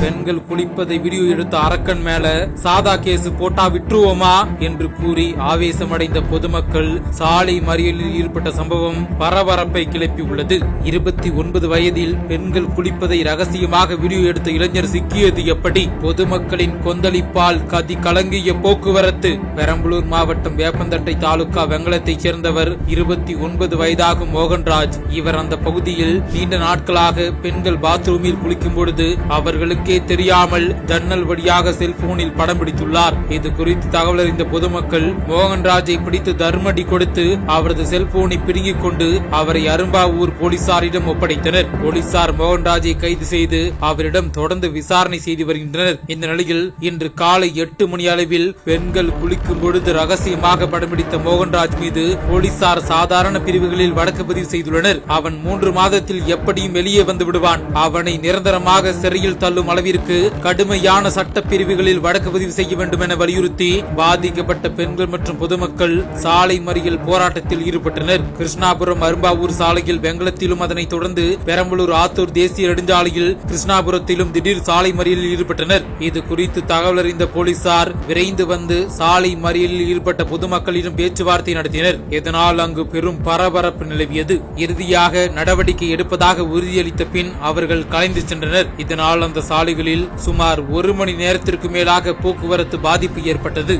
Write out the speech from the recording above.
பெண்கள் குளிப்பதை வீடியோ எடுத்த அரக்கன் மேல சாதா கேஸ் போட்டா விட்டுருவோமா? என்று கூறி ஆவேசமடைந்த பொதுமக்கள் சாலை மறியலில் ஈடுபட்ட சம்பவம் பரபரப்பை கிளப்பி உள்ளது இருபத்தி ஒன்பது வயதில் பெண்கள் குளிப்பதை ரகசியமாக வீடியோ எடுத்த இளைஞர் சிக்கியது எப்படி? பொதுமக்களின் கொந்தளிப்பால் கதி கலங்கிய போக்குவரத்து. பெரம்பலூர் மாவட்டம் வேப்பந்தட்டை தாலுகா வெங்கலத்தைச் சேர்ந்தவர் இருபத்தி ஒன்பது வயதாகும் மோகன்ராஜ். இவர் அந்த பகுதியில் நீண்ட நாட்களாக பெண்கள் பாத்ரூமில் குளிக்கும் பொழுது அவர்களுக்கே வழியே தெரியாமல் ஜன்னல் வழியாக செல்போனில் படம் பிடித்துள்ளார். இது குறித்து தகவல் அறிந்த பொதுமக்கள் மோகன்ராஜை பிடித்து தர்மடி கொடுத்து அவரது செல்போனை பிடுங்கிக் கொண்டு அவரை அரும்பாவூர் போலீசாரிடம் ஒப்படைத்தனர். போலீசார் மோகன்ராஜை கைது செய்து அவரிடம் தொடர்ந்து விசாரணை செய்து வருகின்றனர். இந்த நிலையில் இன்று காலை எட்டு மணி அளவில் பெண்கள் குளிக்கும் பொழுது ரகசியமாக படம் பிடித்த மோகன்ராஜ் மீது போலீசார் சாதாரண பிரிவுகளில் வழக்கு பதிவு செய்துள்ளனர். அவன் மூன்று மாதத்தில் எப்படியும் வெளியே வந்து விடுவான். அவனை நிரந்தரமாக சிறையில் தள்ளும் அளவிற்கு கடுமையான சட்ட பிரிவுகளில் வழக்கு பதிவு செய்ய வேண்டும் என வலியுறுத்தி பாதிக்கப்பட்ட பெண்கள் மற்றும் பொதுமக்கள் சாலை மறியல் போராட்டத்தில் ஈடுபட்டனர். கிருஷ்ணாபுரம் அரும்பாவூர் சாலையில் வெங்கலத்திலும் அதனைத் தொடர்ந்து பெரம்பலூர் ஆத்தூர் தேசிய நெடுஞ்சாலையில் கிருஷ்ணாபுரத்திலும் திடீர் சாலை மறியலில் ஈடுபட்டனர். இது குறித்து தகவல் அறிந்த போலீசார் விரைந்து வந்து சாலை மறியலில் ஈடுபட்ட பொதுமக்களிடம் பேச்சுவார்த்தை நடத்தினர். இதனால் அங்கு பெரும் பரபரப்பு நிலவியது. இறுதியாக நடவடிக்கை எடுப்பதாக உறுதியளித்த பின் அவர்கள் கலைந்து சென்றனர். இதனால் அந்த சாலை சாலைகளில் சுமார் ஒரு மணி நேரத்திற்கு மேலாக போக்குவரத்து பாதிப்பு ஏற்பட்டது.